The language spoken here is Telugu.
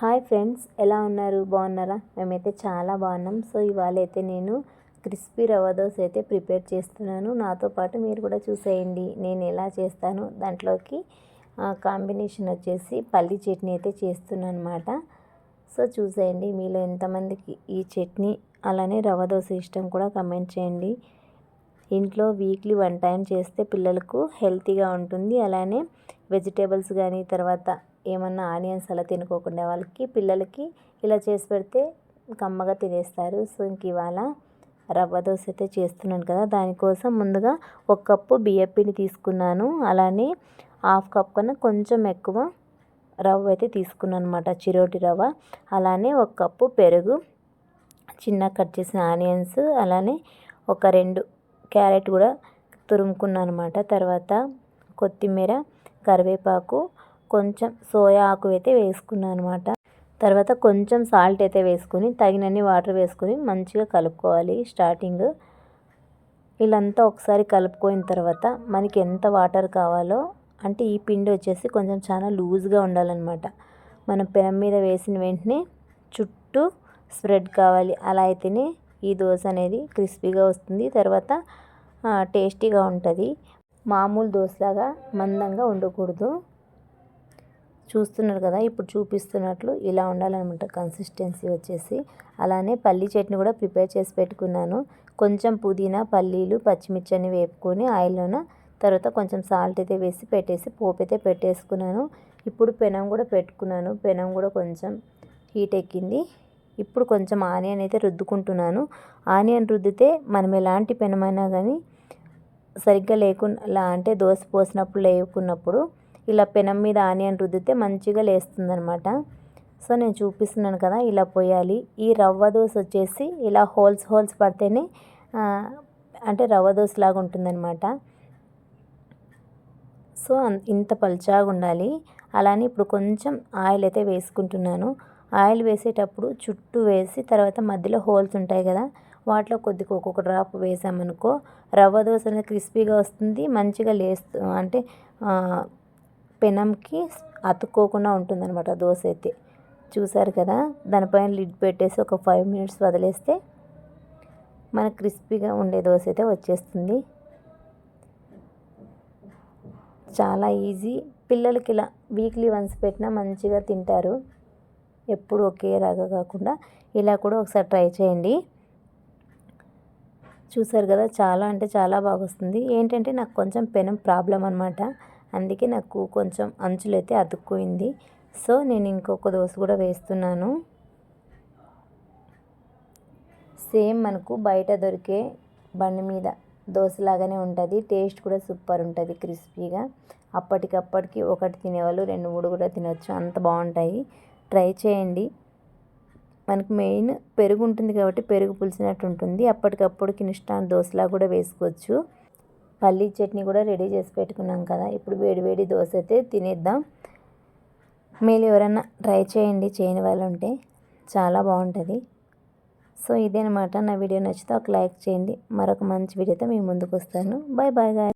హాయ్ ఫ్రెండ్స్ ఎలా ఉన్నారు? బాగున్నారా? మేమైతే చాలా బాగున్నాం. సో ఇవాళ అయితే నేను క్రిస్పీ రవ్వ దోశ అయితే ప్రిపేర్ చేస్తున్నాను. నాతో పాటు మీరు కూడా చూసేయండి. నేను ఎలా చేస్తాను? దాంట్లోకి కాంబినేషన్ వచ్చేసి పల్లి చట్నీ అయితే చేస్తున్నాను అనమాట సో చూసేయండి. మీలో ఎంతమందికి ఈ చట్నీ అలానే రవ్వ దోశ ఇష్టం కూడా కమెంట్ చేయండి. ఇంట్లో వీక్లీ వన్ టైం చేస్తే పిల్లలకు హెల్తీగా ఉంటుంది. అలానే వెజిటేబుల్స్ కానీ తర్వాత ఏమన్నా ఆనియన్స్ అలా తినుకోకుండా వాళ్ళకి పిల్లలకి ఇలా చేసి పెడితే కమ్మగా తినేస్తారు. సో ఇంక ఇవాళ రవ్వ దోశ అయితే చేస్తున్నాను కదా. దానికోసం ముందుగా ఒక కప్పు బియ్యపిండి తీసుకున్నాను. అలానే హాఫ్ కప్ కన్నా కొంచెం ఎక్కువ రవ్వ అయితే తీసుకున్నాను అనమాట చిరోటి రవ్వ. అలానే ఒక కప్పు పెరుగు చిన్న కట్ చేసిన ఆనియన్స్ అలానే ఒక రెండు క్యారెట్ కూడా తురుముకున్నాను అనమాట తర్వాత కొత్తిమీర కరివేపాకు కొంచెం సోయా ఆకు అయితే వేసుకున్నాను అనమాట తర్వాత కొంచెం సాల్ట్ అయితే వేసుకుని తగినన్ని వాటర్ వేసుకుని మంచిగా కలుపుకోవాలి స్టార్టింగ్. వీళ్ళంతా ఒకసారి కలుపుకోయిన తర్వాత మనకి ఎంత వాటర్ కావాలో అంటే ఈ పిండి వచ్చేసి కొంచెం చాలా లూజ్గా ఉండాలన్నమాట. మనం పెనం మీద వేసిన వెంటనే చుట్టూ స్ప్రెడ్ కావాలి. అలా అయితేనే ఈ దోశ అనేది క్రిస్పీగా వస్తుంది. తర్వాత టేస్టీగా ఉంటుంది. మామూలు దోశలాగా మందంగా ఉండకూడదు. చూస్తున్నారు కదా ఇప్పుడు చూపిస్తున్నట్లు ఇలా ఉండాలన్నమాట కన్సిస్టెన్సీ వచ్చేసి. అలానే పల్లీ చట్నీ కూడా ప్రిపేర్ చేసి పెట్టుకున్నాను. కొంచెం పుదీనా పల్లీలు పచ్చిమిర్చి అని వేపుకొని ఆయిల్లోన తర్వాత కొంచెం సాల్ట్ అయితే వేసి పెట్టేసి పోపు అయితే పెట్టేసుకున్నాను. ఇప్పుడు పెనం కూడా పెట్టుకున్నాను. పెనం కూడా కొంచెం హీట్ ఎక్కింది. ఇప్పుడు కొంచెం ఆనియన్ అయితే రుద్దుకుంటున్నాను. ఆనియన్ రుద్దితే మనం ఎలాంటి పెనమైనా కానీ సరిగ్గా లేకుండా అంటే దోశ పోసినప్పుడు లేకున్నప్పుడు ఇలా పెనం మీద ఆనియన్ రుద్దితే మంచిగా లేస్తుందనమాట సో నేను చూపిస్తున్నాను కదా ఇలా పోయాలి. ఈ రవ్వ దోశ వచ్చేసి ఇలా హోల్స్ హోల్స్ పడితేనే అంటే రవ్వ దోశ లాగా ఉంటుందన్నమాట. సో ఇంత పల్చాగా ఉండాలి. అలానే ఇప్పుడు కొంచెం ఆయిల్ అయితే వేసుకుంటున్నాను. ఆయిల్ వేసేటప్పుడు చుట్టూ వేసి తర్వాత మధ్యలో హోల్స్ ఉంటాయి కదా వాటిలో కొద్దిగా ఒక్కొక్క డ్రాప్ వేసామనుకో రవ్వ దోశ అనేది క్రిస్పీగా వస్తుంది మంచిగా లేస్తూ అంటే పెనంకి అతుక్కోకుండా ఉంటుందన్నమాట దోశ అయితే. చూసారు కదా దానిపైన లిడ్ పెట్టేసి ఒక ఫైవ్ మినిట్స్ వదిలేస్తే మన క్రిస్పీగా ఉండే దోశ అయితే వచ్చేస్తుంది. చాలా ఈజీ. పిల్లలకి ఇలా వీక్లీ వన్స్ పెట్టినా మంచిగా తింటారు. ఎప్పుడు ఒకే రాగా కాకుండా ఇలా కూడా ఒకసారి ట్రై చేయండి. చూసారు కదా చాలా అంటే చాలా బాగా వస్తుంది. ఏంటంటే నాకు కొంచెం పెనం ప్రాబ్లం అనమాట అందుకే నాకు కొంచెం అంచులు అయితే అతుక్కుపోయింది. సో నేను ఇంకొక దోశ కూడా వేస్తున్నాను. సేమ్ మనకు బయట దొరికే బండి మీద దోశలాగానే ఉంటుంది. టేస్ట్ కూడా సూపర్ ఉంటుంది క్రిస్పీగా. అప్పటికప్పటికి ఒకటి తినేవాళ్ళు రెండు మూడు కూడా తినవచ్చు అంత బాగుంటాయి. ట్రై చేయండి. మనకు మెయిన్ పెరుగు ఉంటుంది కాబట్టి పెరుగు పులిసినట్టు ఉంటుంది. అప్పటికప్పుడు కినిష్టాన్ దోశలా కూడా వేసుకోవచ్చు. పల్లీ చట్నీ కూడా రెడీ చేసి పెట్టుకున్నాం కదా. ఇప్పుడు వేడి వేడి దోశ అయితే తినేద్దాం. మీరు ఎవరైనా ట్రై చేయండి. చేయని వాళ్ళు ఉంటే చాలా బాగుంటుంది. సో ఇదేనమాట నా వీడియో. నచ్చితే ఒక లైక్ చేయండి. మరొక మంచి వీడియోతో మేము ముందుకు వస్తాను. Bye bye guys.